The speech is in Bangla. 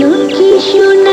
লক্ষ্মী সোনা